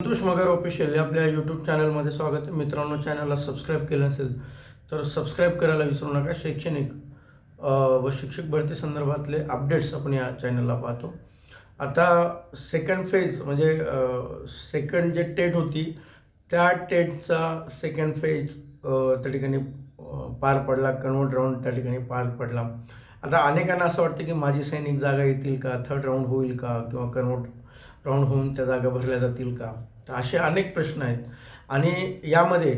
Santosh Magar official या आपल्या YouTube चॅनलमध्ये स्वागत आहे. मित्रांनो चॅनलला सबस्क्राईब केलं असेल तर सबस्क्राईब करायला विसरू नका. शैक्षणिक व शिक्षक भरती संदर्भातले अपडेट्स आपण या चॅनलला पाहतो. आता सेकंड फेज म्हणजे सेकंड जे टेट होती त्या टेटचा सेकंड फेज त्या ठिकाणी पार पडला. कन्वर्ट राऊंड त्या ठिकाणी पार पडला. आता अनेकांना असं वाटतं की माझी सैनिक जागा येतील का? थर्ड राऊंड होईल का? किंवा कन्वर्ट राऊंड होऊन त्या जागा भरल्या जातील का? तर असे अनेक प्रश्न आहेत. आणि यामध्ये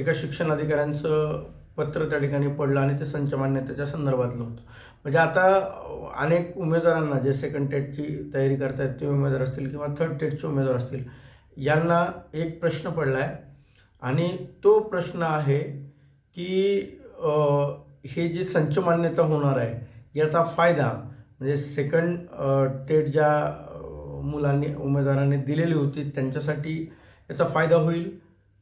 एका शिक्षण अधिकाऱ्यांचं पत्र त्या ठिकाणी पडलं आणि ते संच मान्यतेच्या संदर्भातलं होतं. म्हणजे आता अनेक उमेदवारांना जे सेकंड टेटची तयारी करतायत ते उमेदवार असतील किंवा थर्ड टेटचे उमेदवार असतील यांना एक प्रश्न पडला आहे आणि तो प्रश्न आहे की हे जी संच मान्यता होणार आहे याचा फायदा म्हणजे सेकंड टेट ज्या मुलांनी उमेदवारांनी दिलेली होती. त्यांच्यासाठी याचा फायदा होईल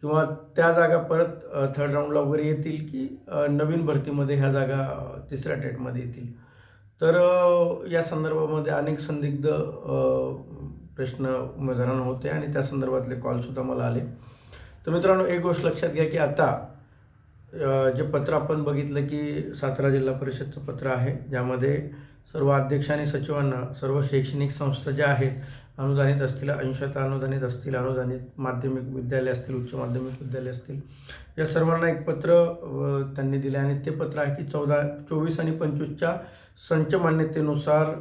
किंवा त्या जागा परत थर्ड राऊंडला वगैरे येतील की नवीन भरतीमध्ये ह्या जागा तिसऱ्या टेटमध्ये येतील. तर या संदर्भामध्ये अनेक संदिग्ध प्रश्न उमेदवारांना होते आणि त्या संदर्भातले कॉलसुद्धा मला आले. तर मित्रांनो एक गोष्ट लक्षात घ्या की आता जे पत्र आपण बघितलं की सातारा जिल्हा परिषदचं पत्र आहे ज्यामध्ये सर्व अध्यक्ष आणि सचिवांना सर्व शैक्षणिक संस्था ज्या आहेत अनुदानित असतील अंशतः अनुदानित असतील अनुदानित माध्यमिक विद्यालय असतील उच्च माध्यमिक विद्यालय असतील या सर्वांना एक पत्र त्यांनी दिले आणि ते पत्र आहे की चौदा चोवीस आणि पंचवीसच्या संच मान्यतेनुसार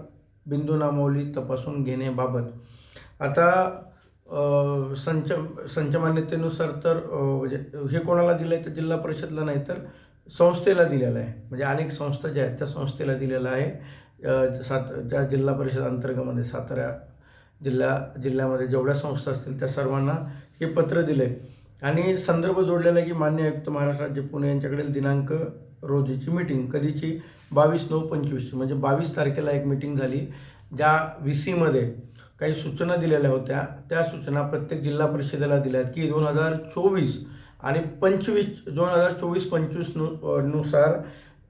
बिंदू नामावली तपासून घेण्याबाबत. आता संच संच मान्यतेनुसार तर म्हणजे हे कोणाला दिलं आहे तर जिल्हा परिषदला नाही तर संस्थेला दिलेलं आहे. म्हणजे अनेक संस्था ज्या आहेत त्या संस्थेला दिलेलं आहे. सात ज्या जिल्हा परिषद अंतर्गतमध्ये सातारा जिल्हा जिल्ह्यामध्ये जेवढ्या संस्था असतील त्या सर्वांना हे पत्र दिले आणि संदर्भ जोडलेला आहे की मान्य आयुक्त महाराष्ट्र राज्य पुणे यांच्याकडील दिनांक रोजीची मीटिंग कधीची? बावीस नऊ पंचवीसची म्हणजे बावीस तारखेला एक मीटिंग झाली ज्या व्ही सीमध्ये काही सूचना दिलेल्या होत्या. त्या सूचना प्रत्येक जिल्हा परिषदेला दिल्या आहेत की दोन हजार चोवीस आणि पंचवीस दोन हजार चोवीस पंचवीस नु नुसार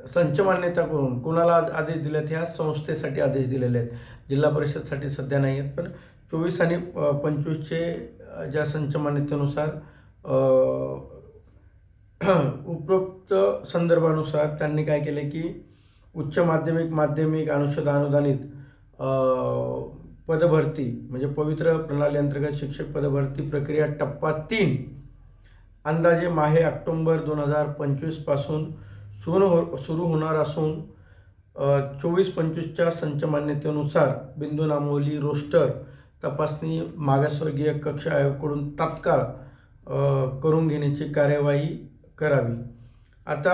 संच मान्यता करून कोणाला आदेश दिलेत ह्या संस्थेसाठी आदेश दिलेले आहेत. जिल्हा परिषदसाठी सध्या नाही आहेत पण चोवीस आणि पंचवीसचे ज्या संच मान्यतेनुसार उपरोक्त संदर्भानुसार त्यांनी काय केले की उच्च माध्यमिक माध्यमिक अनुषद अनुदानित पदभरती म्हणजे पवित्र प्रणाली अंतर्गत शिक्षक पदभरती प्रक्रिया टप्पा तीन अंदाजे माहे ऑक्टोंबर दोन हजार पंचवीसपासून सुरू हो सुरू होणार असून चोवीस पंचवीसच्या संच मान्यतेनुसार बिंदू नामोली रोस्टर तपासणी मागासवर्गीय कक्ष आयोगाकडून तात्काळ करून घेण्याची कार्यवाही करावी. आता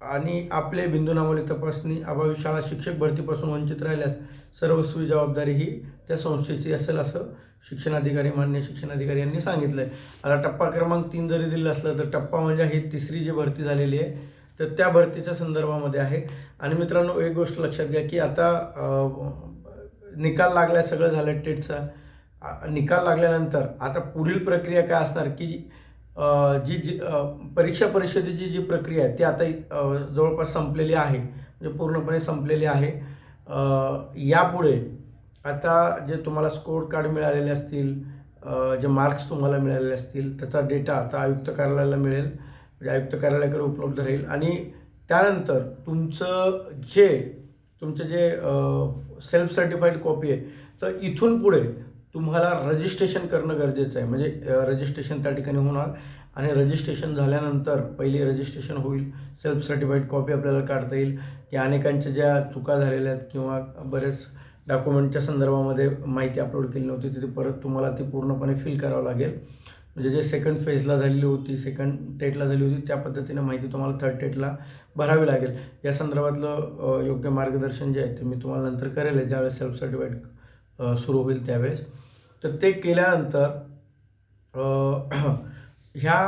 आणि आपले बिंदू नामोली तपासणी अभावी शाळा शिक्षक भरतीपासून वंचित राहिल्यास सर्वस्वी जबाबदारी ही त्या संस्थेची असेल असं शिक्षणाधिकारी मान्य शिक्षणाधिकारी यांनी सांगितलं आहे आता टप्पा क्रमांक तीन जरी दिला असलं तर टप्पा म्हणजे ही तिसरी जी भरती झालेली आहे तर त्या भरतीच्या संदर्भामध्ये आहे. आणि मित्रांनो एक गोष्ट लक्षात घ्या की आता निकाल लागला सगळं झालं टेटचा. निकाल लागल्यानंतर आता पुढील प्रक्रिया काय असणार की जी जी परीक्षा परिषदेची जी प्रक्रिया आहे ती आता जवळपास संपलेली आहे. म्हणजे पूर्णपणे संपलेली आहे. यापुढे आता जे तुम्हाला स्कोर कार्ड मिळालेले असतील जे मार्क्स तुम्हाला मिळालेले असतील त्याचा डेटा आता आयुक्त कार्यालयाला मिळेल. म्हणजे आयुक्त कार्यालयाकडे उपलब्ध राहील. आणि त्यानंतर तुमचं जे तुमचं जे सेल्फ सर्टिफाईड कॉपी आहे तर इथून पुढे तुम्हाला रजिस्ट्रेशन करणं गरजेचं आहे. म्हणजे रजिस्ट्रेशन त्या ठिकाणी होणार. आणि रजिस्ट्रेशन झाल्यानंतर पहिली रजिस्ट्रेशन होईल. सेल्फ सर्टिफाईड कॉपी आपल्याला काढता येईल. की अनेकांच्या ज्या चुका झालेल्या आहेत किंवा बरेच डॉक्युमेंटच्या संदर्भामध्ये माहिती अपलोड केली नव्हती तिथे परत तुम्हाला ती पूर्णपणे फिल करावं लागेल. म्हणजे जे सेकंड फेजला झालेली होती सेकंड टेटला झाली होती त्या पद्धतीने माहिती तुम्हाला थर्ड टेटला भरावी लागेल. या संदर्भातलं योग्य मार्गदर्शन जे आहे ते मी तुम्हाला नंतर करेल. ज्यावेळेस सेल्फ सर्टिफाईड सुरू होईल त्यावेळेस. तर ते केल्यानंतर ह्या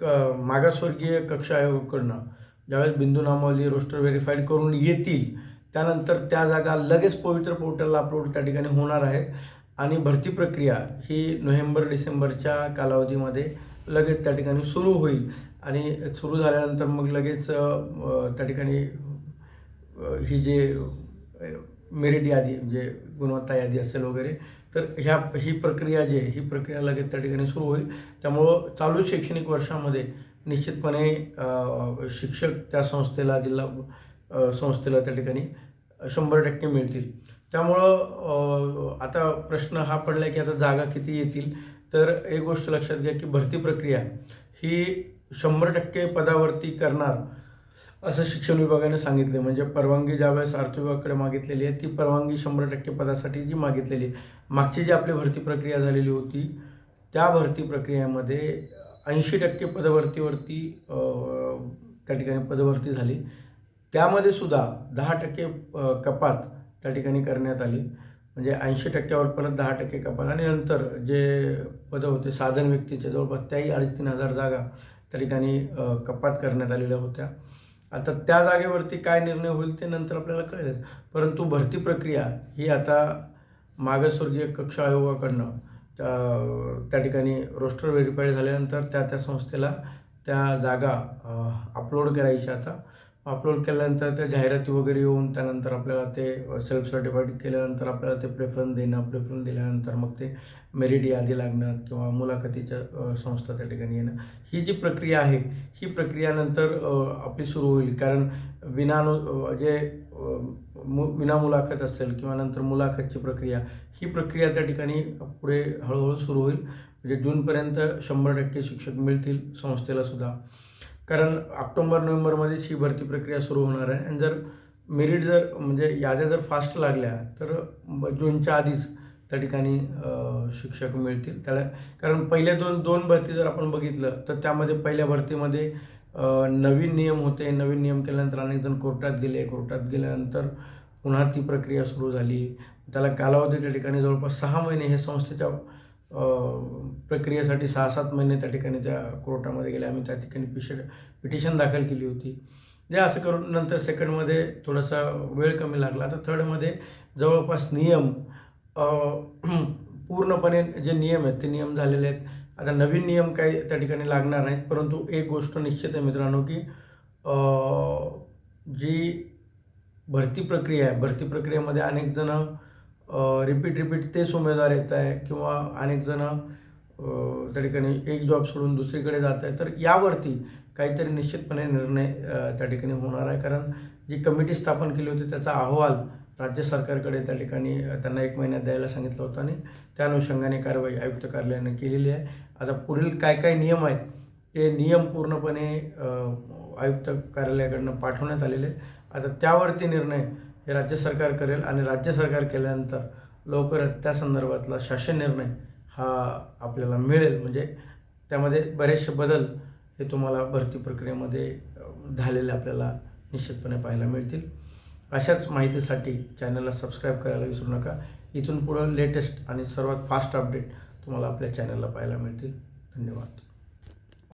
क- मागासवर्गीय कक्ष आयोगाकडनं ज्यावेळेस बिंदू नामावली रोस्टर व्हेरीफाईड करून येतील त्यानंतर त्या जागा लगेच पवित्र पोर्टलला अपलोड त्या ठिकाणी होणार आहेत. आणि भरती प्रक्रिया ही नोव्हेंबर डिसेंबरच्या कालावधीमध्ये लगेच त्या ठिकाणी सुरू होईल. आणि सुरू झाल्यानंतर मग लगेच त्या ठिकाणी ही जे मेरिट यादी म्हणजे गुणवत्ता यादी असेल वगैरे तर ह्या ही प्रक्रिया जी आहे ही प्रक्रिया लगेच त्या ठिकाणी सुरू होईल. त्यामुळं चालू शैक्षणिक वर्षामध्ये निश्चितपणे शिक्षक त्या संस्थेला जिल्हा संस्थेला त्या ठिकाणी शंभर टक्के मिळतील. त्यामुळं आता प्रश्न हा पडला की आता जागा किती येतील? तर एक गोष्ट लक्षात घ्या की भरती प्रक्रिया ही शंभर टक्के पदावरती करणार असं शिक्षण विभागाने सांगितलं म्हणजे परवानगी ज्यावेळेस अर्थ विभागाकडे मागितलेली आहे ती परवानगी शंभर टक्के पदासाठी जी मागितलेली आहे. मागची जी आपली भरती प्रक्रिया झालेली होती त्या भरती प्रक्रियेमध्ये ऐंशी टक्के पदभरतीवरती त्या ठिकाणी पदभरती झाली. त्यामध्ये सुद्धा दहा टक्के कपात त्या ठिकाणी करण्यात आली. म्हणजे ऐंशी टक्क्यावर परत दहा टक्के कपात. आणि नंतर जे पदं होते साधन व्यक्तीचे जवळपास त्याही अडीच तीन हजार जागा त्या ठिकाणी कपात करण्यात आलेल्या होत्या. आता त्या जागेवरती काय निर्णय होईल ते नंतर आपल्याला कळेलच. परंतु भरती प्रक्रिया ही आता मागासवर्गीय कक्ष आयोगाकडनं त्या त्या ठिकाणी रोस्टर व्हेरीफाईड झाल्यानंतर त्या त्या संस्थेला त्या जागा अपलोड करायच्या आता. अपलोड केल्यानंतर त्या जाहिराती वगैरे येऊन त्यानंतर आपल्याला ते सेल्फ सर्टिफाईड केल्यानंतर आपल्याला ते प्रेफरन्स देणं प्रेफरन्स दिल्यानंतर मग ते मेरिट यादी लागणं किंवा मुलाखतीच्या संस्था त्या ठिकाणी येणं. ही जी प्रक्रिया आहे ही प्रक्रियानंतर आपली सुरू होईल. कारण विनानु जे मु विना मुलाखत असेल किंवा नंतर मुलाखतची प्रक्रिया ही प्रक्रिया त्या ठिकाणी पुढे हळूहळू सुरू होईल. म्हणजे जूनपर्यंत शंभर टक्के शिक्षक मिळतील संस्थेला सुद्धा. कारण ऑक्टोंबर नोव्हेंबरमध्येच ही भरती प्रक्रिया सुरू होणार आहे. आणि जर मेरिट जर म्हणजे याद्या जर फास्ट लागल्या तर जूनच्या आधीच त्या ठिकाणी शिक्षक मिळतील. त्याला कारण पहिल्या दोन दोन भरती जर आपण बघितलं तर त्यामध्ये पहिल्या भरतीमध्ये नवीन नियम होते. नवीन नियम केल्यानंतर अनेक जण कोर्टात गेले. कोर्टात गेल्यानंतर पुन्हा ती प्रक्रिया सुरू झाली. त्याला कालावधी त्या ठिकाणी जवळपास सहा महिने हे संस्थेच्या प्रक्रियेसाठी सहा सात महिने त्या ठिकाणी त्या कोर्टामध्ये गेले. आम्ही त्या ठिकाणी पिशे पिटिशन दाखल केली होती. जे असं करून नंतर सेकंडमध्ये थोडासा वेळ कमी लागला. तर थर्डमध्ये जवळपास नियम पूर्णपणे जे नियम आहेत ते नियम झालेले आहेत. आता नवीन नियम काही त्या ठिकाणी लागणार नाहीत. परंतु एक गोष्ट निश्चित आहे मित्रांनो की जी भरती प्रक्रिया आहे भरती प्रक्रियेमध्ये अनेक जणं रिपीट रिपीट तेच उमेदवार येत आहे किंवा अनेक जण त्या ठिकाणी एक जॉब सोडून दुसरीकडे जात आहे तर यावरती काहीतरी निश्चितपणे निर्णय त्या ठिकाणी होणार आहे. कारण जी कमिटी स्थापन केली होती त्याचा अहवाल राज्य सरकारकडे त्या ठिकाणी त्यांना एक महिन्यात द्यायला सांगितलं होतं आणि त्या अनुषंगाने कारवाई आयुक्त कार्यालयाने केलेली आहे. आता पुढील काय काय नियम आहेत ते नियम पूर्णपणे आयुक्त कार्यालयाकडनं पाठवण्यात आलेले आहेत. आता त्यावरती निर्णय हे राज्य सरकार करेल आणि राज्य सरकार केल्यानंतर लवकरच त्या संदर्भातला शासन निर्णय हा आपल्याला मिळेल. म्हणजे त्यामध्ये बरेचसे बदल हे तुम्हाला भरती प्रक्रियेमध्ये झालेले आपल्याला निश्चितपणे पाहायला मिळतील. अशाच माहितीसाठी चॅनलला सबस्क्राईब करायला विसरू नका. इथून पुढं लेटेस्ट आणि सर्वात फास्ट अपडेट तुम्हाला आपल्या चॅनलला पाहायला मिळतील. धन्यवाद.